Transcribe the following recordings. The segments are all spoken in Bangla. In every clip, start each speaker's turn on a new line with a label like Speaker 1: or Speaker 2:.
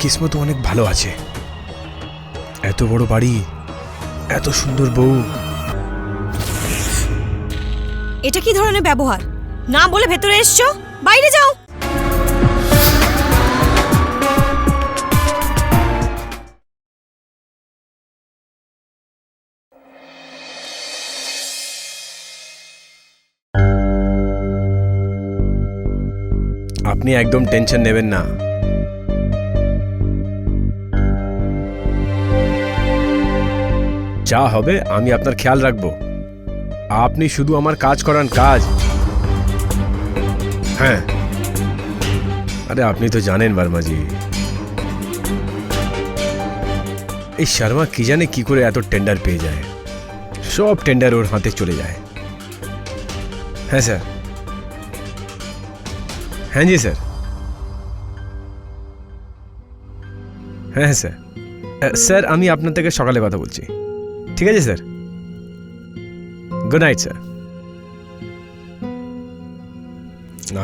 Speaker 1: কিসমত অনেক ভালো আছে। এত বড় বাড়ি এত সুন্দর বউ।
Speaker 2: এটা কি ধরনের ব্যবহার? না বলে ভেতরে এসছো? বাইরে যাও।
Speaker 1: আপনি একদম টেনশন নেবেন না। যা হবে আমি আপনার খেয়াল রাখব। আপনি শুধু আমার কাজ করান, কাজ। হ্যাঁ। আরে, আপনি তো জানেন বর্মাজি। এই শর্মা কি জানে কি করে এত টেন্ডার পেয়ে যায়? সব টেন্ডার ওর হাতে চলে যায়। হ্যাঁ স্যার। হ্যাঁ জি, স্যার। হ্যাঁ হ্যাঁ স্যার। স্যার, আমি আপনার থেকে সকালে কথা বলছি। ঠিক আছে স্যার। গুড নাইট স্যার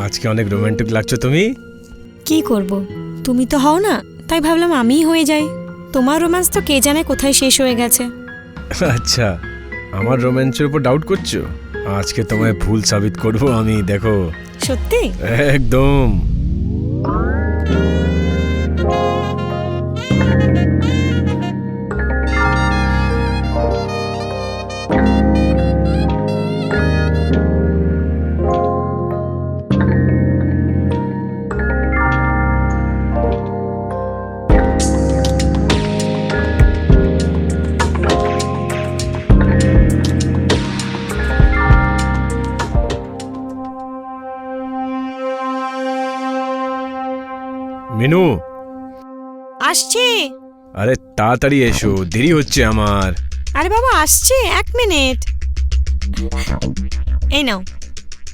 Speaker 1: আজকে অনেক রোমান্টিক লাগছো তুমি।
Speaker 2: কি করব? তুমি তো হও না তাই ভাবলাম আমিই হয়ে যাই। তোমার রোম্যান্স তো কে জানে কোথায় শেষ হয়ে গেছে।
Speaker 1: আচ্ছা আমার রোম্যান্সের উপর ডাউট করছ? আজকে তোমায় ভুল সাবিত করব আমি দেখো।
Speaker 2: সত্যি?
Speaker 1: একদম। মিনু।
Speaker 2: আসছে।
Speaker 1: আরে তাড়াতাড়ি এসো দেরি হচ্ছে আমার।
Speaker 2: আরে বাবা আসছে এক মিনিট। এই নাও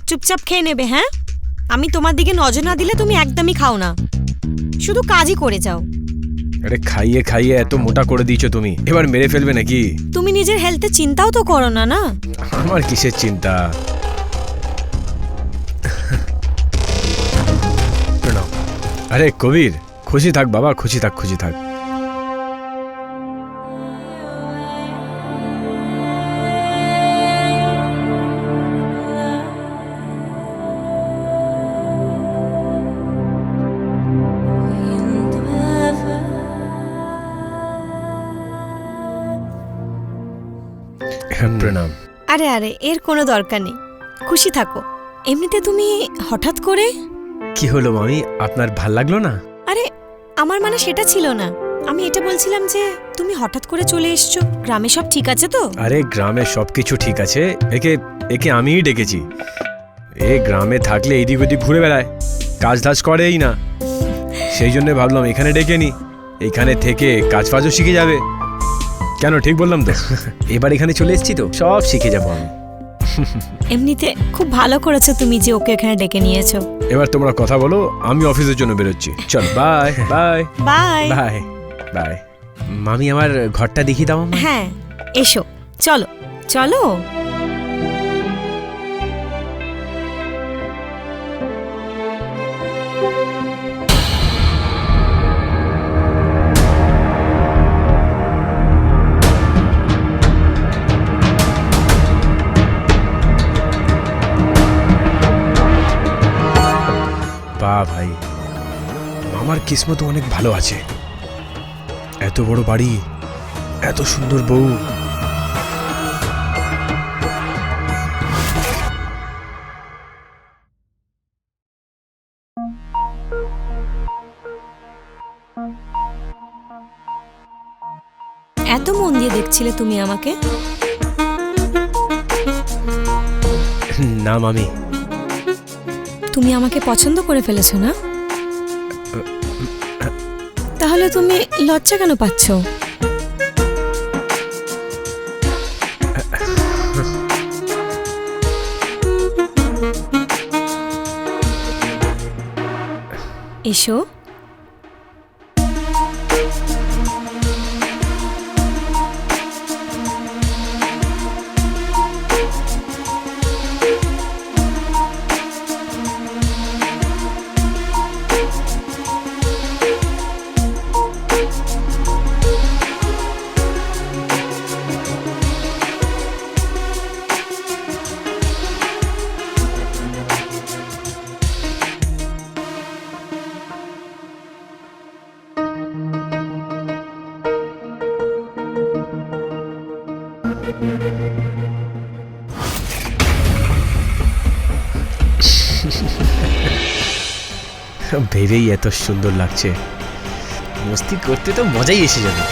Speaker 2: চুপচাপ খেয়ে নেবে হ্যাঁ? আমি তোমার দিকে নজর না দিলে তুমি একদমই খাও না। শুধু কাজই করে যাও।
Speaker 1: আরে খাইয়ে খাইয়ে এত মোটা করে দিয়েছ তুমি। এবার মেরে ফেলবে নাকি?
Speaker 2: তুমি নিজের হেলথে চিন্তাও তো করো না না?
Speaker 1: আমার কিসের চিন্তা? আরে কবির খুশি থাক বাবা খুশি থাক খুশি থাক। হ্যাঁ, প্রণাম।
Speaker 2: আরে আরে এর কোনো দরকার নেই। খুশি থাকো। এমনিতে তুমি হঠাৎ করে
Speaker 1: কি হলো মামি? আপনার ভালো লাগল না?
Speaker 2: আরে আমার মানে সেটা ছিল না। আমি এটা বলছিলাম যে তুমি হঠাৎ করে চলে এসছো। গ্রামে সব ঠিক আছে তো?
Speaker 1: আরে গ্রামে সবকিছু ঠিক আছে। একে একে আমিই ডেকেছি। এ গ্রামে থাকলে এদিক ওদিক ঘুরে বেড়ায়। কাজ টাজ করেই না। সেই জন্য ভাবলাম এখানে ডেকে নি। এখানে থেকে কাজ ফাজও শিখে যাবে। কেন ঠিক বললাম তো? এবার এখানে চলে এসেছি তো? সব শিখে যাব আমি।
Speaker 2: এমনিতে খুব ভালো করেছ তুমি যে ওকে এখানে ডেকে নিয়েছো।
Speaker 1: এবার তোমরা কথা বলো আমি অফিসের জন্য বেরোচ্ছি। চল bye bye
Speaker 2: bye
Speaker 1: bye bye মামি আমার ঘরটা দেখিয়ে দাও।
Speaker 2: হ্যাঁ এসো। চলো চলো।
Speaker 1: কিসমত অনেক ভালো আছে। এত বড় বাড়ি এত সুন্দর বউ।
Speaker 2: এত মন দিয়ে দেখছিলে তুমি আমাকে?
Speaker 1: না মামি।
Speaker 2: তুমি আমাকে পছন্দ করে ফেলেছো না? তাহলে তুমি লজ্জা কেন পাচ্ছ? এসো।
Speaker 1: ভেবেই এত সুন্দর লাগছে। মস্তি করতে তো মজাই এসে যাবে।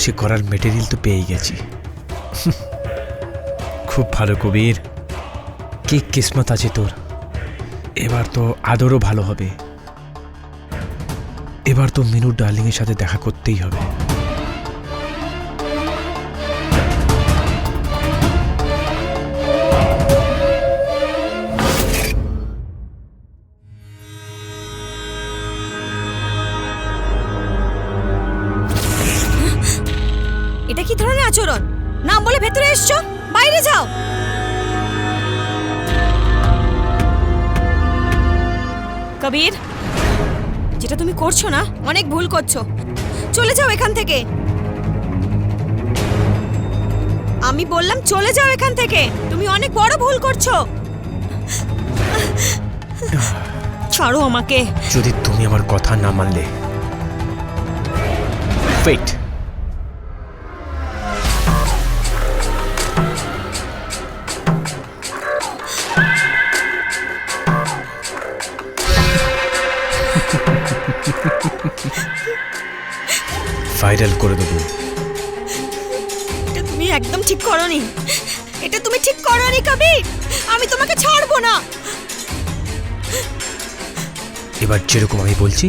Speaker 1: বসে করার মেটেরিয়াল তো পেয়ে গেছি। খুব ভালো কবির। কি কিসমত আছে তোর। এবার তো আদরও ভালো হবে। এবার তো মিনু ডার্লিংয়ের সাথে দেখা করতেই হবে।
Speaker 2: বাইরে যাও। কবির, যেটা তুমি করছ না, অনেক ভুল করছ। চলে যাও এখান থেকে। আমি বললাম, চলে যাও এখান থেকে। তুমি অনেক বড় ভুল করছ। ছাড়ো আমাকে।
Speaker 1: যদি তুমি আমার কথা না মানলে। ওয়েট ভাইরাল করে দেবো।
Speaker 2: এটা তুমি একদম ঠিক করনি। এটা তুমি ঠিক করনি কবির। আমি তোমাকে ছাড়বো না।
Speaker 1: এবার যেরকম আমি বলছি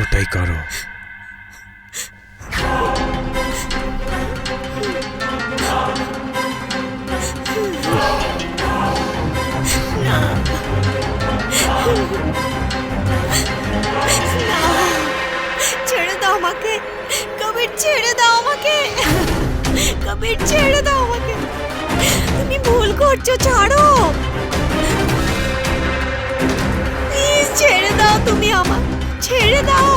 Speaker 1: ওটাই করো।
Speaker 2: ছেড়ে দাও আমাকে। কবির, ছেড়ে দাও আমাকে। তুমি ভুল করছ, ছাড়ো। প্লিজ ছেড়ে দাও তুমি আমার ছেড়ে দাও।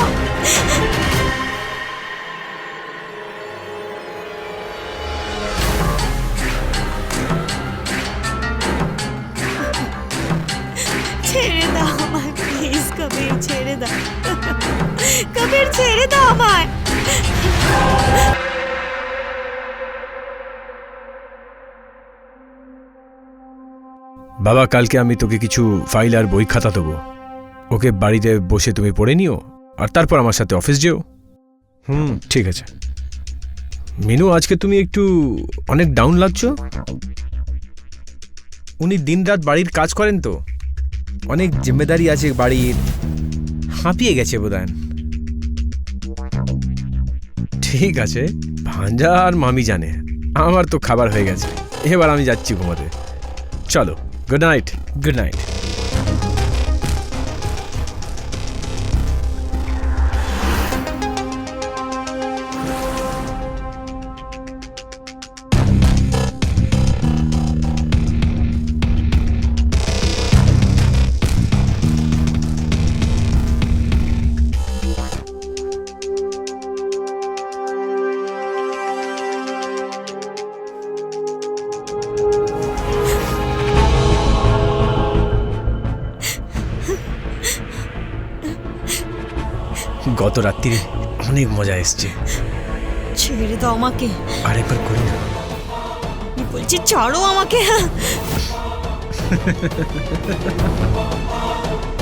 Speaker 2: ছেড়ে দাও আমায়। প্লিজ কবির, ছেড়ে দাও। কবির, ছেড়ে দাও আমায়।
Speaker 1: বাবা, কালকে আমি তোকে কিছু ফাইল আর বই খাতা দেবো। ওকে বাড়িতে বসে তুমি পড়ে নিও, আর তারপর আমার সাথে অফিস যেও। হুম, ঠিক আছে। মিনু, আজকে তুমি একটু অনেক ডাউন লাগছো? উনি দিনরাত বাড়ির কাজ করেন তো। অনেক জিম্মেদারি আছে বাড়ির। হাঁপিয়ে গেছে বোধহয়। ঠিক আছে, ভাঞ্জা আর মামি জানে। আমার তো খাবার হয়ে গেছে। এবার আমি যাচ্ছি ঘুমাতে। চলো গুড নাইট গুড নাইট গত রাত্রিরে অনেক মজা এসছে।
Speaker 2: ছেড়ে দাও আমাকে।
Speaker 1: আরেকবার করি না।
Speaker 2: বলছি ছাড়ো আমাকে।